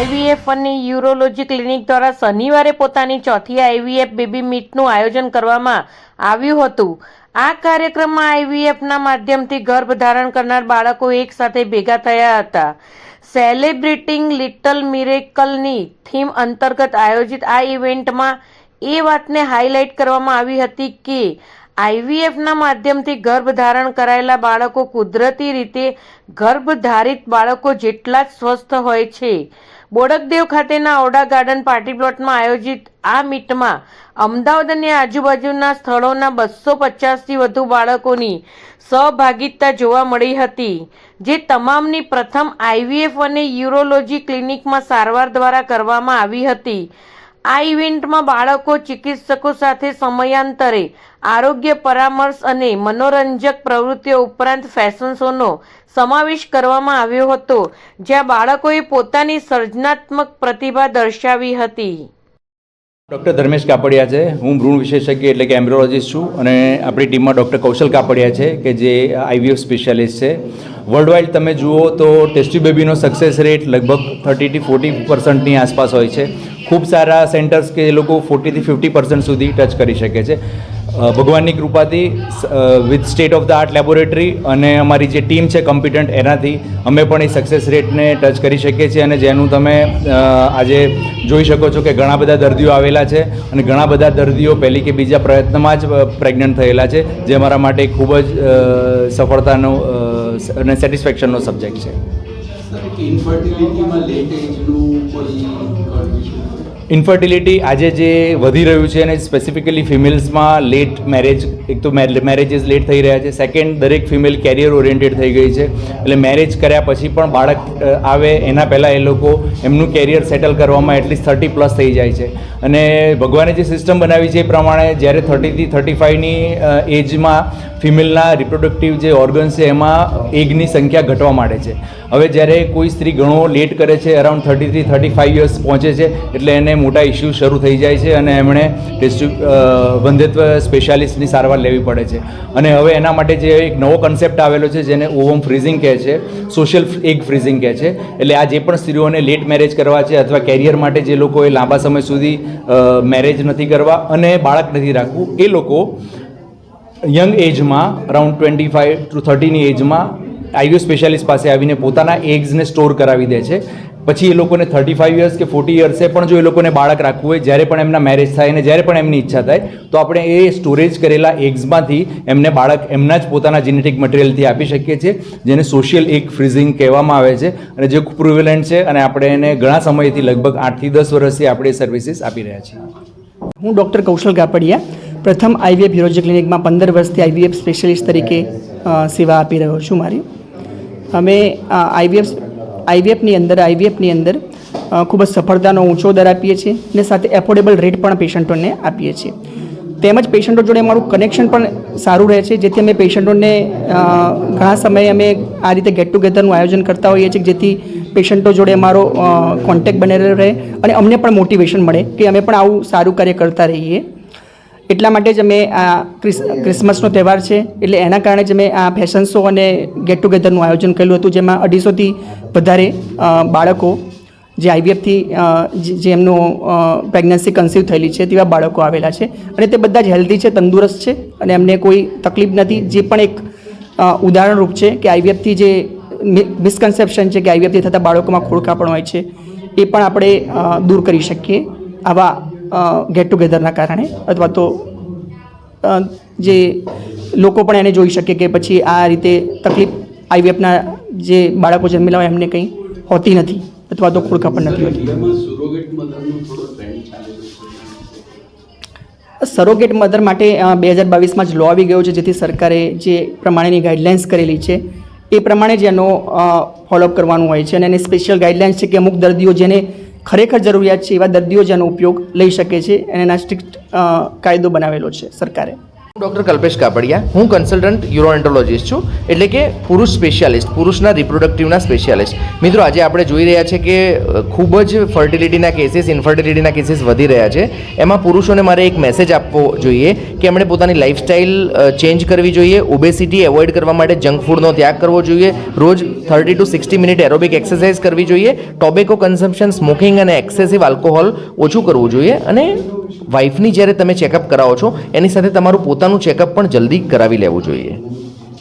IVF અને urology clinic દ્વારા શનિવારે પોતાની ચોથી આઈવીએફ બેબી મીટનું આયોજન કરવામાં આવ્યું હતું. આ કાર્યક્રમમાં આઈવીએફના માધ્યમથી ગર્ભ ધારણ કરનાર બાળકો એક સાથે ભેગા થયા હતા. સેલિબ્રેટિંગ લિટલ મિરેકલની થીમ અંતર્ગત આયોજિત આ ઇવેન્ટમાં એ વાતને હાઇલાઇટ કરવામાં આવી હતી કે, આઈવીએફના માધ્યમથી ગર્ભ ધારણ કરાયેલા બાળકો કુદરતી રીતે ગર્ભધારિત બાળકો જેટલા જ સ્વસ્થ હોય છે. બોડકદેવ ખાતેના ઓડા ગાર્ડન પાર્ટી પ્લોટમાં આયોજિત આ મીટમાં અમદાવાદ અને આજુબાજુના સ્થળોના બસો પચાસથી વધુ બાળકોની સહભાગિતા જોવા મળી હતી, જે તમામની પ્રથમ આઈવીએફ અને યુરોલોજી ક્લિનિકમાં સારવાર દ્વારા કરવામાં આવી હતી. આ ઇવેન્ટમાં બાળકો, ચિકિત્સકો સાથે સમયાંતરે આરોગ્ય પરામર્શ અને મનોરંજક પ્રવૃત્તિઓ ઉપરાંત ફેશન શોનો સમાવેશ કરવામાં આવ્યો હતો, જ્યાં બાળકોએ પોતાની સર્જનાત્મક પ્રતિભા દર્શાવી હતી. ડૉક્ટર ધર્મેશ કાપડિયા છે. હું ભ્રૂણ વિશેષજ્ઞ એટલે કે એમ્બ્રોલોજીસ્ટ છું અને આપણી ટીમમાં ડૉક્ટર કૌશલ કાપડિયા છે, કે જે આઈવીએફ સ્પેશિયાલિસ્ટ છે. વર્લ્ડ વાઇડ તમે જુઓ તો ટેસ્ટી બેબીનો સક્સેસ રેટ લગભગ થર્ટીથી ફોર્ટી પર્સન્ટની આસપાસ હોય છે. ખૂબ સારા સેન્ટર્સ કે એ લોકો ફોર્ટીથી ફિફ્ટી પર્સન્ટ સુધી ટચ કરી શકે છે. ભગવાનની કૃપાથી with state of the art laboratory અને અમારી જે ટીમ છે કમ્પિટન્ટ એનાથી અમે પણ એ સક્સેસ રેટને ટચ કરી શકીએ છીએ અને જેનું તમે આજે જોઈ શકો છો કે ઘણા બધા દર્દીઓ આવેલા છે અને ઘણા બધા દર્દીઓ પહેલી કે બીજા પ્રયત્નમાં જ પ્રેગ્નન્ટ થયેલા છે, જે અમારા માટે ખૂબ જ સફળતાનો અને સેટિસ્ફેક્શનનો સબ્જેક્ટ છે. ઇન્ફર્ટિલિટીમાં લેટ એજનું ઇન્ફર્ટિલિટી આજે જે વધી રહ્યું છે અને સ્પેસિફિકલી ફિમેલ્સમાં લેટ મેરેજ એક તો મેરેજીસ લેટ થઈ રહ્યા છે. સેકન્ડ દરેક ફિમેલ કેરિયર ઓરિએન્ટેડ થઈ ગઈ છે. એટલે મેરેજ કર્યા પછી પણ બાળક આવે એના પહેલાં એ લોકો એમનું કેરિયર સેટલ કરવામાં એટલીસ્ટ થર્ટી પ્લસ થઈ જાય છે. અને ભગવાને જે સિસ્ટમ બનાવી છે એ પ્રમાણે જ્યારે થર્ટીથી થર્ટી ફાઇવની એજમાં ફિમેલના રિપ્રોડક્ટિવ જે ઓર્ગન્સ છે એમાં એગની સંખ્યા ઘટવા માંડે છે. હવે જ્યારે કોઈ સ્ત્રી ઘણો લેટ કરે છે અરાઉન્ડ થર્ટીથી થર્ટી ફાઇવ યર્સ પહોંચે છે, એટલે એને મોટા ઇસ્યુ શરૂ થઈ જાય છે અને એમણે વંધ્યત્વ સ્પેશિયાલિસ્ટની સારવાર લેવી પડે છે. અને હવે એના માટે જે એક નવો કન્સેપ્ટ આવેલો છે, જેને ઓવમ ફ્રીઝિંગ કહે છે સોશિયલ એગ ફ્રીઝિંગ કહે છે. એટલે આ જે પણ સ્ત્રીઓને લેટ મેરેજ કરવા છે અથવા કેરિયર માટે જે લોકોએ લાંબા સમય સુધી મેરેજ નથી કરવા અને બાળક નથી રાખવું, એ લોકો યંગ એજમાં અરાઉન્ડ ટ્વેન્ટી ફાઇવ ટુ થર્ટીની એજમાં આઈવીઓ સ્પેશિયાલિસ્ટ પાસે આવીને પોતાના એગ્સને સ્ટોર કરાવી દે છે. પછી એ લોકોને થર્ટી ફાઇવ યર્સ કે ફોર્ટી યર્સે પણ જો એ લોકોને બાળક રાખવું હોય, જ્યારે પણ એમના મેરેજ થાય અને જ્યારે પણ એમની ઈચ્છા થાય, તો આપણે એ સ્ટોરેજ કરેલા એગ્સમાંથી એમને બાળક એમના જ પોતાના જેનેટિક મટીરિયલથી આપી શકીએ છીએ, જેને સોશિયલ એગ ફ્રીઝિંગ કહેવામાં આવે છે અને જે પ્રુવેલન્ટ છે અને આપણે એને ઘણા સમયથી લગભગ આઠથી દસ વર્ષથી આપણે સર્વિસીસ આપી રહ્યા છીએ. હું ડૉક્ટર કૌશલ કાપડિયા પ્રથમ આઈવીએફ હિરોજી ક્લિનિકમાં પંદર વર્ષથી આઈવીએફ સ્પેશિયલિસ્ટ તરીકે સેવા આપી રહ્યો છું મારી. અમે આઈવીએફ આઈવીએફની અંદર આઈવીએફની અંદર ખૂબ જ સફળતાનો ઊંચો દર આપીએ છીએ અને સાથે એફોર્ડેબલ રેટ પણ પેશન્ટોને આપીએ છીએ. તેમજ પેશન્ટો જોડે અમારું કનેક્શન પણ સારું રહે છે, જેથી અમે પેશન્ટોને ઘણા સમયે અમે આ રીતે ગેટ ટુગેધરનું આયોજન કરતા હોઈએ છીએ, જેથી પેશન્ટો જોડે અમારો કોન્ટેક્ટ બનેલો રહે અને અમને પણ મોટિવેશન મળે કે અમે પણ આવું સારું કાર્ય કરતા રહીએ. એટલા માટે જ અમે આ ક્રિસ, ક્રિસમસનો તહેવાર છે, એટલે એના કારણે જ અમે આ ફેશન શો અને ગેટ ટુગેધરનું આયોજન કર્યું હતું, જેમાં અઢીસોથી વધારે બાળકો જે આઈવીએફથી જે એમનું પ્રેગ્નન્સી કન્સીવ થયેલી છે તેવા બાળકો આવેલા છે. અને તે બધા જ હેલ્ધી છે, તંદુરસ્ત છે અને એમને કોઈ તકલીફ નથી. જે પણ એક ઉદાહરણરૂપ છે કે આઈવીએફથી જે મિસકન્સેપ્શન છે કે આઈવીએફથી થતા બાળકોમાં ખોળખાપણ હોય છે, એ પણ આપણે દૂર કરી શકીએ આવા ગેટ ટુગેધરના કારણે. અથવા તો જે લોકો પણ એને જોઈ શકે કે પછી આ રીતે તકલીફ આઈવીએફના જે બાળકો જન્મેલા હોય એમને કંઈ હોતી નથી અથવા તો ખોળખાપણ નથી હોતી. સુરોગેટ મધર માટે બે હજાર બાવીસમાં જ લો આવી ગયો છે જેથી સરકારે જે પ્રમાણેની ગાઈડલાઇન્સ કરેલી છે એ પ્રમાણે જ એનો ફોલોઅપ કરવાનું હોય છે અને એની સ્પેશિયલ ગાઈડલાઇન્સ છે કે અમુક દર્દીઓ જેને ખરેખર જરૂરિયાત છે એવા દર્દીઓ જેનો ઉપયોગ લઈ શકે છે અને એના સ્ટ્રિક્ટ કાયદો બનાવેલો છે સરકારે. ડૉક્ટર કલ્પેશ કાપડિયા હું કન્સલ્ટન્ટ યુરોએન્ટોલોજીસ્ટ છું, એટલે કે પુરુષ સ્પેશિયાલિસ્ટ પુરુષના રિપ્રોડક્ટિવના સ્પેશિયાલિસ્ટ મિત્રો, આજે આપણે જોઈ રહ્યા છે કે ખૂબ જ ફર્ટિલિટીના કેસીસ ઇન્ફર્ટિલિટીના કેસીસ વધી રહ્યા છે. એમાં પુરુષોને મારે એક મેસેજ આપવો જોઈએ કે એમણે પોતાની લાઇફસ્ટાઇલ ચેન્જ કરવી જોઈએ ઓબેસિટી એવોઇડ કરવા માટે જંક ફૂડનો ત્યાગ કરવો જોઈએ, રોજ thirty to sixty minute aerobic exercise કરવી જોઈએ ટોબેકો કન્ઝમ્પશન સ્મોકિંગ અને એક્સેસિવ આલ્કોહોલ ઓછું કરવું જોઈએ, અને વાઇફની જ્યારે તમે ચેકઅપ કરાવો છો, એની સાથે તમારું પોતાનું ચેકઅપ પણ જલ્દી કરાવી લેવું જોઈએ.